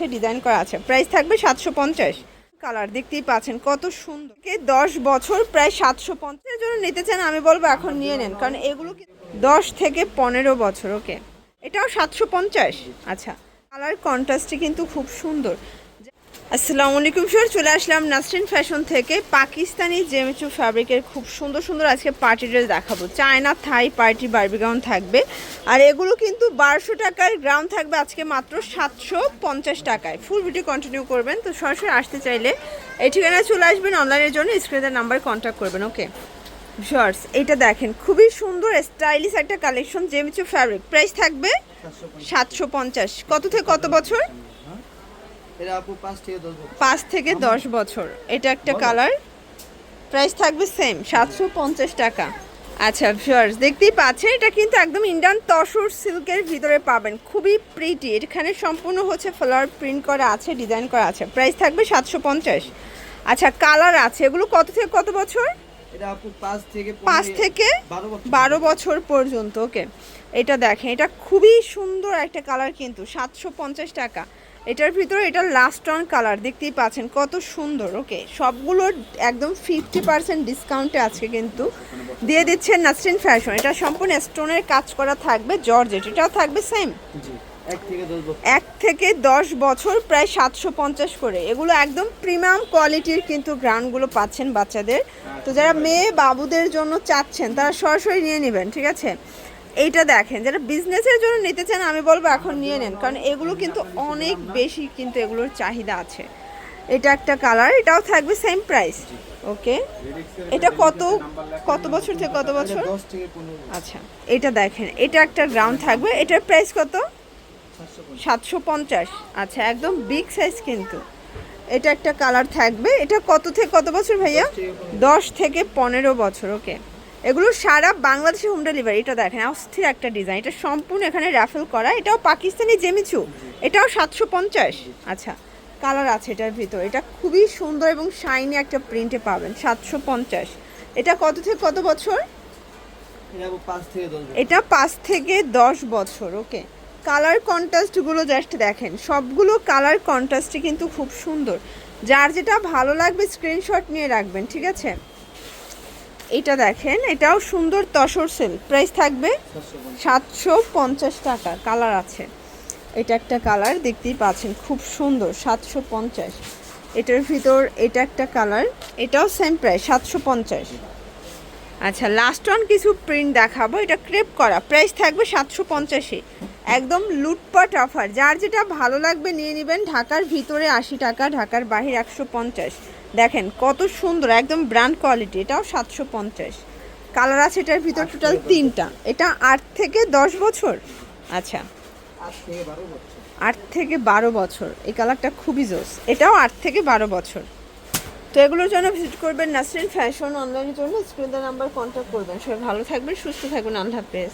আছে ডিজাইন করা আছে। প্রাইস থাকবে সাতশো পঞ্চাশ। কালার দেখতেই পাচ্ছেন, কত সুন্দর। কে দশ বছর প্রায় সাতশো পঞ্চাশের জন্য নিতে চান আমি বলব এখন নিয়ে নেন, কারণ এগুলো দশ থেকে পনেরো বছর, ওকে। এটাও সাতশো পঞ্চাশ। আচ্ছা কালার কন্ট্রাস্টটি কিন্তু খুব সুন্দর। আসসালামু আলাইকুম স্যার, চলে আসলাম নাসরিন ফ্যাশন থেকে। পাকিস্তানি জেমিচু ফ্যাব্রিকের খুব সুন্দর সুন্দর আজকে পার্টি ড্রেস দেখাবো। China, Thai, party Barbie gown থাকবে। আর এগুলো কিন্তু বারোশো টাকার গ্রাউন্ড থাকবে আজকে মাত্র সাতশো পঞ্চাশ টাকায়। ফুল ভিডিও কন্টিনিউ করবেন, তো সরাসরি আসতে চাইলে এই ঠিকানায় চলে আসবেন অনলাইনের জন্য স্ক্রিনের নাম্বার কন্ট্যাক্ট করবেন ওকে শর্টস এটা দেখেন, খুবই সুন্দর স্টাইলিশ একটা কালেকশন জেমিচু ফ্যাব্রিক প্রাইস থাকবে সাতশো পঞ্চাশ। কত থেকে কত বছর? এটা আপু পাঁচ থেকে দশ বছর। পাঁচ থেকে দশ বছর। এটা একটা কালার। প্রাইস থাকবে সেম সাতশো পঞ্চাশ টাকা। আচ্ছা ভিউয়ার্স দেখতেই পাচ্ছেন এটা কিন্তু একদম ইন্ডিয়ান তসর সিল্কের ভিতরে পাবেন। খুবই প্রিটি এখানে সম্পূর্ণ হচ্ছে ফ্লাওয়ার প্রিন্ট করা আছে ডিজাইন করা আছে। প্রাইস থাকবে সাতশো পঞ্চাশ। আচ্ছা কালার আছে। এগুলো কত থেকে কত বছর? এটা আপু পাঁচ থেকে পাঁচ থেকে বারো বছর বারো বছর পর্যন্ত ওকে এটা দেখেন এটা খুবই সুন্দর একটা কালার কিন্তু সাতশো পঞ্চাশ টাকা। এটার ভিতরে এটা লাস্ট অন কালার দেখতেই পাচ্ছেন কত সুন্দর ওকে সবগুলো একদম ফিফটি পার্সেন্ট ডিসকাউন্টে আজকে কিন্তু দিয়ে দিচ্ছেন নাসরিন ফ্যাশন এটা সম্পূর্ণ স্টোনের কাজ করা থাকবে জর্জেট এটাও থাকবে সেম এক থেকে দশ বছর। এক থেকে দশ বছর প্রায় সাতশো পঞ্চাশ করে। এগুলো একদম প্রিমিয়াম কোয়ালিটির কিন্তু গ্রাউন্ডগুলো পাচ্ছেন বাচ্চাদের। তো যারা মেয়ে বাবুদের জন্য চাচ্ছেন তারা সরাসরি নিয়ে নেবেন ঠিক আছে? এইটা দেখেন, যারা বিজনেসের জন্য নিতে চান, আমি বলব এখন নিয়ে নেন। কারণ এগুলো কিন্তু অনেক বেশি কিন্তু এগুলোর চাহিদা আছে। এটা একটা কালার এটাও থাকবে সেম প্রাইস ওকে এটা কত কত বছর থেকে কত বছর? আচ্ছা এটা দেখেন, এটা একটা গ্রাউন্ড থাকবে। এটার প্রাইস কত? সাতশো পঞ্চাশ। আচ্ছা একদম বিগ সাইজ কিন্তু। এটা একটা কালার থাকবে। এটা কত থেকে কত বছর ভাইয়া? দশ থেকে পনেরো বছর ওকে এগুলো সারা বাংলাদেশে হোম ডেলিভারি এটা দেখেন অস্থির একটা ডিজাইন এটা সম্পূর্ণ এখানে র্যাফেল করা। এটাও পাকিস্তানি জেমিচু এটাও সাতশো পঞ্চাশ। আচ্ছা কালার আছে এটার ভিতর। এটা খুবই সুন্দর এবং শাইনি একটা প্রিন্টে পাবেন সাতশো পঞ্চাশ। এটা কত থেকে কত বছর? এটা পাঁচ থেকে দশ বছর। এটা পাঁচ থেকে দশ বছর ওকে কালার কন্ট্রাস্টগুলো জাস্ট দেখেন সবগুলো কালার কন্ট্রাস্টই কিন্তু খুব সুন্দর। যার যেটা ভালো লাগবে স্ক্রিনশট নিয়ে রাখবেন ঠিক আছে? এটা দেখেন, এটাও সুন্দর তসর সেল প্রাইস থাকবে সাতশো পঞ্চাশ টাকা কালার আছে। এটা একটা কালার দেখতেই পাচ্ছেন, খুব সুন্দর, সাতশো পঞ্চাশ। এটার ভিতর এটা একটা কালার এটাও সেম প্রাইস সাতশো পঞ্চাশ। আচ্ছা লাস্ট ওয়ান কিছু প্রিন্ট দেখাবো, এটা ক্রেপ করা। প্রাইস থাকবে সাতশো পঞ্চাশে একদম লুটপাট অফার যার যেটা ভালো লাগবে নিয়ে নেবেন, ঢাকার ভিতরে আশি টাকা, ঢাকার বাহির একশো পঞ্চাশ। দেখেন কত সুন্দর একদম ব্র্যান্ড কোয়ালিটি এটাও সাতশো পঞ্চাশ। কালার আছে এটার ভিতর টোটাল তিনটা। এটা আট থেকে দশ বছর। আচ্ছা। আট থেকে বারো বছর। এই কালারটা খুবই জোস। এটাও আট থেকে বারো বছর। তো এগুলোর জন্য ভিজিট করবেন নাসরিন ফ্যাশন অনলাইনের জন্য। স্ক্রিন নাম্বার কন্ট্যাক্ট করবেন। সবাই ভালো থাকবেন সুস্থ থাকবেন। আল্লাহ হাফেজ।